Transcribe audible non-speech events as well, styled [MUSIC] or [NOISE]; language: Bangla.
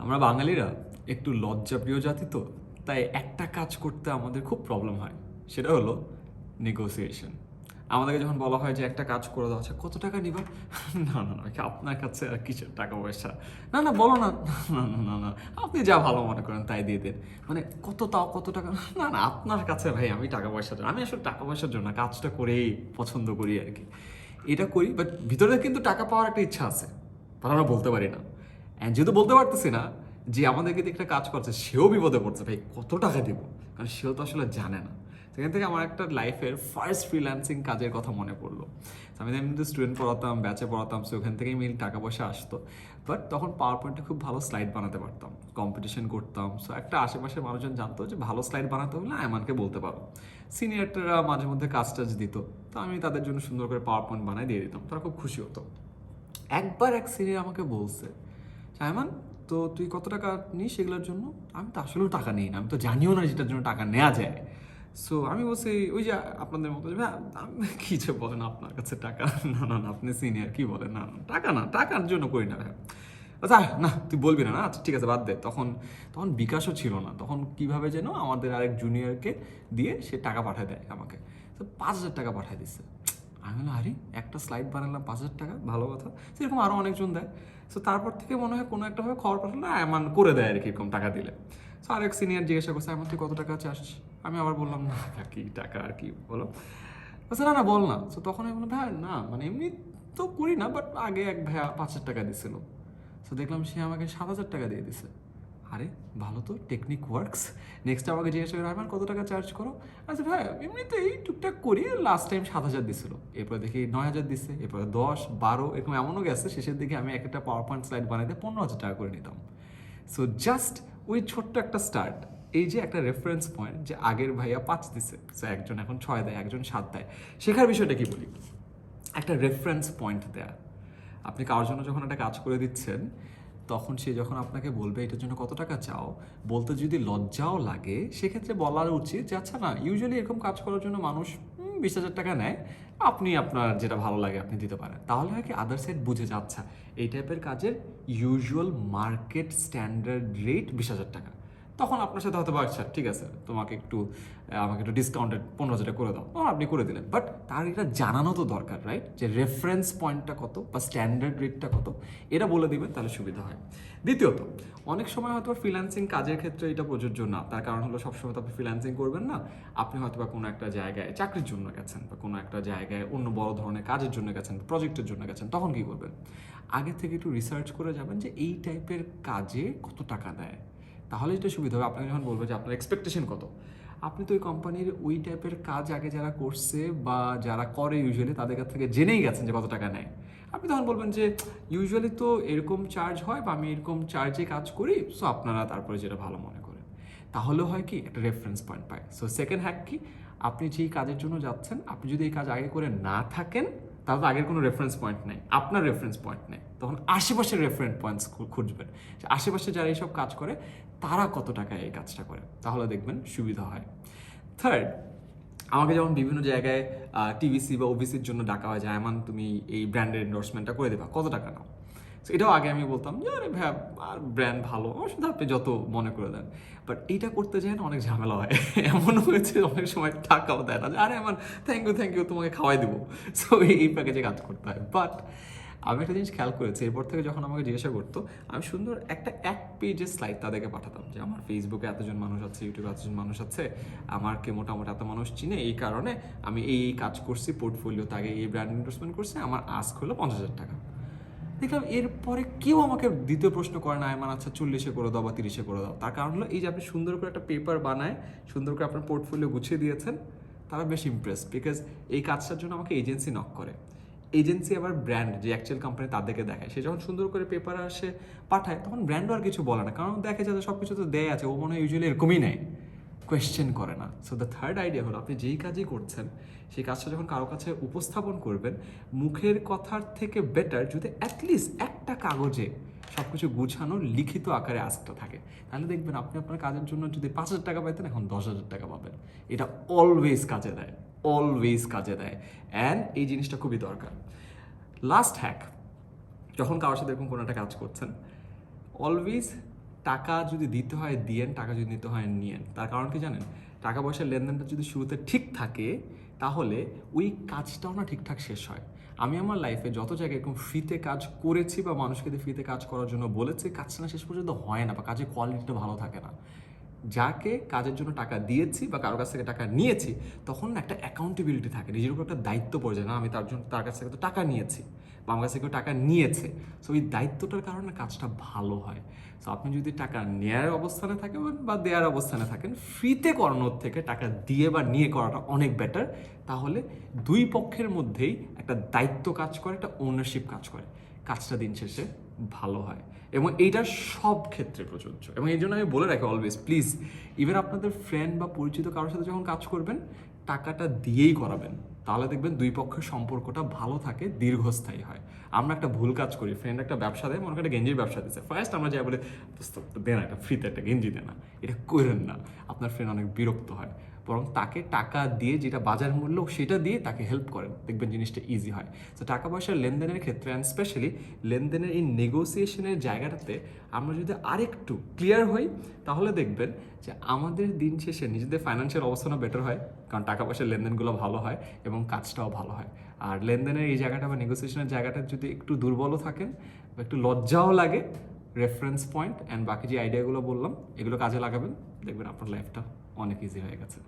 আমরা বাঙালিরা একটু লজ্জাপ্রিয় জাতি তো, তাই একটা কাজ করতে আমাদের খুব প্রবলেম হয়, সেটা হলো নেগোসিয়েশন আমাদেরকে যখন বলা হয় যে একটা কাজ করে দেওয়া আছে কত টাকা নিবা? [LAUGHS] না না না আপনার কাছে আর কিসের টাকা পয়সা? না না, বলো না না না না না আপনি যা ভালো মনে করেন তাই দিয়ে দেন। মানে কত তাও কত টাকা? না না, আপনার কাছে, ভাই, আমি টাকা পয়সার জন্য, আমি আসলে টাকা পয়সার জন্য কাজটা করেই পছন্দ করি আর কি। এটা করি বাট ভিতরে কিন্তু টাকা পাওয়ার একটা ইচ্ছা আছে আমরা বলতে পারি না। অ্যান্ড যেহেতু বলতে পারতেছি না যে আমাদেরকে দিয়ে একটা কাজ করছে, সেও বিপদে পড়ছে, ভাই, কত টাকা দিব? কারণ সেও তো আসলে জানে না। সেখান থেকে আমার একটা লাইফের ফার্স্ট ফ্রিল্যান্সিং কাজের কথা মনে পড়ল। আমি এমনিতে স্টুডেন্ট পড়াতাম ব্যাচে পড়াতাম সো ওখান থেকেই মেন টাকা পয়সা আসতো। বাট তখন পাওয়ার পয়েন্টে খুব ভালো স্লাইড বানাতে পারতাম। কম্পিটিশন করতাম। সো একটা আশেপাশের মানুষজন জানতো যে ভালো স্লাইড বানাতে হলে আয়মানকে বলতে পারো। সিনিয়ররা মাঝে মধ্যে কাজ টাজ দিত, তো আমি তাদের জন্য সুন্দর করে পাওয়ার পয়েন্ট বানাই দিয়ে দিতাম। তারা খুব খুশি হতো। একবার এক সিনিয়র আমাকে বলছে সাইমান তো তুই কত টাকা নিস সেগুলোর জন্য? আমি তো আসলেও টাকা নিই না আমি তো জানিও না যেটার জন্য টাকা নেওয়া যায়। সো আমি বলছি ওই যে আপনাদের মতো যে, ভাই আমি [LAUGHS] কি যে বলেন আপনার কাছে টাকা? [LAUGHS] না না না আপনি সিনিয়র কি বলেন? না না টাকা না টাকার জন্য করি না ভাই। আচ্ছা না তুই বলবি না না আচ্ছা ঠিক আছে বাদ দে। তখন তখন বিকাশও ছিল না। তখন কীভাবে যেন আমাদের আরেক জুনিয়রকে দিয়ে সে টাকা পাঠায় দেয় আমাকে। তো পাঁচ হাজার টাকা পাঠায় দিচ্ছে আমি বললাম, আরে, একটা স্লাইড বানালাম, পাঁচ হাজার টাকা, ভালো কথা। সেরকম আরও অনেকজন দেয়। সো তারপর থেকে মনে হয় কোনো একটা ভাবে খবর পাঠালে এমন করে দেয় আর কি, এরকম টাকা দিলে। সো আরেক সিনিয়র জিজ্ঞাসা করছে আমার তুই কত টাকা চাস? আমি আবার বললাম, না কি টাকা আর কি বলো? বলছে, না না, বল না। সো তখন আমি বললাম, ভাই, না মানে এমনি তো করি না বাট আগে এক ভাইয়া পাঁচ হাজার টাকা দিছিল। সো দেখলাম সে আমাকে সাত হাজার টাকা দিয়ে দিছে। আরে, ভালো তো টেকনিক ওয়ার্কস নেক্সট আমাকে জিজ্ঞাসা করে আমার কত টাকা চার্জ করো? আচ্ছা ভাই, এমনিতেই টুকটাক করি লাস্ট টাইম সাত হাজার দিছিল। এরপর দেখি নয় হাজার দিচ্ছে এরপরে দশ, বারো, এরকম এমনও গেছে, শেষের দিকে আমি এক একটা পাওয়ার পয়েন্ট স্লাইড বানাইতে পনেরো হাজার টাকা করে নিতাম। সো জাস্ট ওই ছোট্ট একটা স্টার্ট এই যে একটা রেফারেন্স পয়েন্ট যে আগের ভাইয়া পাঁচ দিছে সো একজন এখন ছয় দেয়, একজন সাত দেয়। শেখার বিষয়টা কি বলি? একটা রেফারেন্স পয়েন্ট দেয়া। আপনি কারোর জন্য যখন একটা কাজ করে দিচ্ছেন তখন সে যখন আপনাকে বলবে, এটার জন্য কত টাকা চাও? বলতে যদি লজ্জাও লাগে, সেক্ষেত্রে বলার উচিত যে আচ্ছা না ইউজুয়ালি এরকম কাজ করার জন্য মানুষ বিশ হাজার টাকা নেয়। আপনি আপনার যেটা ভালো লাগে আপনি দিতে পারেন। তাহলে হয় কি আদার সাইড বুঝে যাচ্ছে। এই টাইপের কাজের ইউজুয়াল মার্কেট স্ট্যান্ডার্ড রেট বিশ হাজার টাকা। তখন আপনার সাথে হয়তো আচ্ছা ঠিক আছে, তোমাকে একটু আমাকে একটু ডিসকাউন্টেড পনেরো হাজার টাকা করে দাও। তখন আপনি করে দিলেন। বাট তার এটা জানানো তো দরকার রাইট যে রেফারেন্স পয়েন্টটা কত বা স্ট্যান্ডার্ড রেটটা কত, এটা বলে দিবেন, তাহলে সুবিধা হয়। দ্বিতীয়ত, অনেক সময় হয়তো ফ্রিল্যান্সিং কাজের ক্ষেত্রে এটা প্রযোজ্য না। তার কারণ হলো সবসময় তো আপনি ফ্রিল্যান্সিং করবেন না। আপনি হয়তো বা কোনো একটা জায়গায় চাকরির জন্য গেছেন বা কোনো একটা জায়গায় অন্য বড় ধরনের কাজের জন্য গেছেন প্রজেক্টের জন্য গেছেন, তখন কি করবেন? আগে থেকে একটু রিসার্চ করে যাবেন যে এই টাইপের কাজে কত টাকা দেয়। তাহলে এটা সুবিধা হবে। আপনাকে যখন বলবে যে আপনার এক্সপেকটেশন কত? আপনি তো ওই কোম্পানির ওই টাইপের কাজ আগে যারা করছে বা যারা করে ইউজুয়ালি তাদের কাছ থেকে জেনেই গেছেন যে কত টাকা নেয়। আপনি তখন বলবেন যে ইউজুয়ালি তো এরকম চার্জ হয় বা আমি এরকম চার্জে কাজ করি সো আপনারা তারপরে যেটা ভালো মনে করেন। তাহলে হয় কি, একটা রেফারেন্স পয়েন্ট পায়। সো সেকেন্ড হ্যাক কি, আপনি যেই কাজের জন্য যাচ্ছেন, আপনি যদি এই কাজ আগে করে না থাকেন তাহলে তো আগের কোনো রেফারেন্স পয়েন্ট নেই। আপনার রেফারেন্স পয়েন্ট নেই। তখন আশেপাশের রেফারেন্স পয়েন্টস খুঁজবেন। আশেপাশে যারা এইসব কাজ করে, তারা কত টাকায় এই কাজটা করে? তাহলে দেখবেন সুবিধা হয়। থার্ড আমাকে যেমন বিভিন্ন জায়গায় টিভিসি বা ওবিসির জন্য ডাকা হয় যে এমন তুমি এই ব্র্যান্ডের এন্ডোর্সমেন্টটা করে দেবা। কত টাকা নাও? এটাও আগে আমি বলতাম যে আরে ভাই আর ব্র্যান্ড ভালো। সাথে আপনি যত মনে করে দেন। বাট এইটা করতে যায় না অনেক ঝামেলা হয়। এমন হয়েছে, অনেক সময় টাকাও দেয় না। যে আরে আমার থ্যাংক ইউ থ্যাংক ইউ তোমাকে খাওয়াই দেবো। সো এই প্যাকেজে কাজ করতে হয়। বাট আমি একটা জিনিস খেয়াল করেছি, এরপর থেকে যখন আমাকে জিজ্ঞাসা করতো, আমি সুন্দর একটা এক পেজের স্লাইড তাদেরকে পাঠাতাম যে, আমার ফেসবুকে এতজন মানুষ আছে ইউটিউবে এতজন মানুষ আছে আমারকে মোটামুটি এত মানুষ চিনে, এই কারণে আমি এই এই কাজ করছি পোর্টফোলিওতে আগে এই ব্র্যান্ড ইনভেস্টমেন্ট করছি, আমার আস্ক হলো পঞ্চাশ হাজার টাকা। দেখলাম এরপরে কেউ আমাকে দ্বিতীয় প্রশ্ন করে না আমার আচ্ছা চল্লিশে করে দাও বা তিরিশে করে দাও। তার কারণ হলো এই যে আপনি সুন্দর করে একটা পেপার বানায়, সুন্দর করে আপনার পোর্টফোলিও গুছিয়ে দিয়েছেন, তারা বেশ ইমপ্রেস বিকজ এই কাজটার জন্য আমাকে এজেন্সি নক করে। এজেন্সি আবার ব্র্যান্ড যে অ্যাকচুয়াল কোম্পানি তাদেরকে দেখায়। সে যখন সুন্দর করে পেপার আসে, পাঠায়, তখন ব্র্যান্ডও আর কিছু বলে না। কারণ দেখে যাতে সব কিছু তো দেয় আছে, ও মনে হয় ইউজুয়ালি এরকমই নেয়। কোয়েশ্চেন করে না। সো দ্য থার্ড আইডিয়া হলো আপনি যেই কাজই করছেন, সেই কাজটা যখন কারও কাছে উপস্থাপন করবেন, মুখের কথার থেকে বেটার যদি অ্যাটলিস্ট একটা কাগজে সব কিছু গুছানো লিখিত আকারে আজটা থাকে, তাহলে দেখবেন আপনি আপনার কাজের জন্য যদি পাঁচ হাজার টাকা পাইতেন, এখন দশ হাজার টাকা পাবেন। এটা অলওয়েজ কাজে দেয় অলওয়েজ কাজে দেয়। অ্যান্ড এই জিনিসটা খুবই দরকার। লাস্ট হ্যাক যখন কারোর সাথে এরকম কোনো একটা কাজ করছেন অলওয়েজ টাকা যদি দিতে হয়, দিয়েন, টাকা যদি নিতে হয়, নিয়েন। তার কারণ কি জানেন? টাকা পয়সার লেনদেনটা যদি শুরুতে ঠিক থাকে, তাহলে ওই কাজটাও না ঠিকঠাক শেষ হয়। আমি আমার লাইফে যত জায়গায় এরকম ফ্রিতে কাজ করেছি বা মানুষকে ফ্রিতে কাজ করার জন্য বলেছি, কাজটা না শেষ পর্যন্ত হয় না বা কাজের কোয়ালিটিটা ভালো থাকে না। যাকে কাজের জন্য টাকা দিয়েছি বা কারোর কাছ থেকে টাকা নিয়েছি, তখন একটা অ্যাকাউন্টেবিলিটি থাকে। নিজের উপর একটা দায়িত্ব পড়ে যায়, না, আমি তার জন্য, তার কাছ থেকে তো টাকা নিয়েছি বা আমার কাছ থেকে টাকা নিয়েছে। সো এই দায়িত্বটার কারণে কাজটা ভালো হয়। সো আপনি যদি টাকা নেয়ার অবস্থানে থাকেন বা দেওয়ার অবস্থানে থাকেন ফ্রিতে করানোর থেকে টাকা দিয়ে বা নিয়ে করাটা অনেক বেটার তাহলে দুই পক্ষের মধ্যেই একটা দায়িত্ব কাজ করে, একটা ওনারশিপ কাজ করে। কাজটা দিন শেষে ভালো হয়। এবং এইটা সব ক্ষেত্রে প্রযোজ্য। এবং এই জন্য আমি বলে রাখি অলওয়েজ প্লিজ ইভেন আপনাদের ফ্রেন্ড বা পরিচিত কারোর সাথে যখন কাজ করবেন টাকাটা দিয়েই করাবেন। তাহলে দেখবেন দুই পক্ষের সম্পর্কটা ভালো থাকে দীর্ঘস্থায়ী হয়। আমরা একটা ভুল কাজ করি ফ্রেন্ড একটা ব্যবসা দেয় মনে একটা গেঞ্জির ব্যবসা দিচ্ছে ফার্স্ট আমরা যাই বলে "দোস্ত, দে না একটা ফ্রিতে একটা গেঞ্জি দে না এটা করেন না। আপনার ফ্রেন্ড অনেক বিরক্ত হয়। বরং তাকে টাকা দিয়ে যেটা বাজার মূল্য, সেটা দিয়ে তাকে হেল্প করেন। দেখবেন জিনিসটা ইজি হয়। তো টাকা পয়সার লেনদেনের ক্ষেত্রে অ্যান্ড স্পেশালি লেনদেনের এই নেগোসিয়েশনের জায়গাটাতে আমরা যদি আরেকটু ক্লিয়ার হই, তাহলে দেখবেন যে আমাদের দিন শেষে নিজেদের ফাইন্যান্সিয়াল অবস্থানও বেটার হয়, কারণ টাকা পয়সার লেনদেনগুলো ভালো হয় এবং কাজটাও ভালো হয়। আর লেনদেনের এই জায়গাটা বা নেগোসিয়েশনের জায়গাটা যদি একটু দুর্বলও থাকেন বা একটু লজ্জাও লাগে রেফারেন্স পয়েন্ট অ্যান্ড বাকি যে আইডিয়াগুলো বললাম, এগুলো কাজে লাগাবেন। দেখবেন আপনার লাইফটা অনেক ইজি হয়ে গেছে।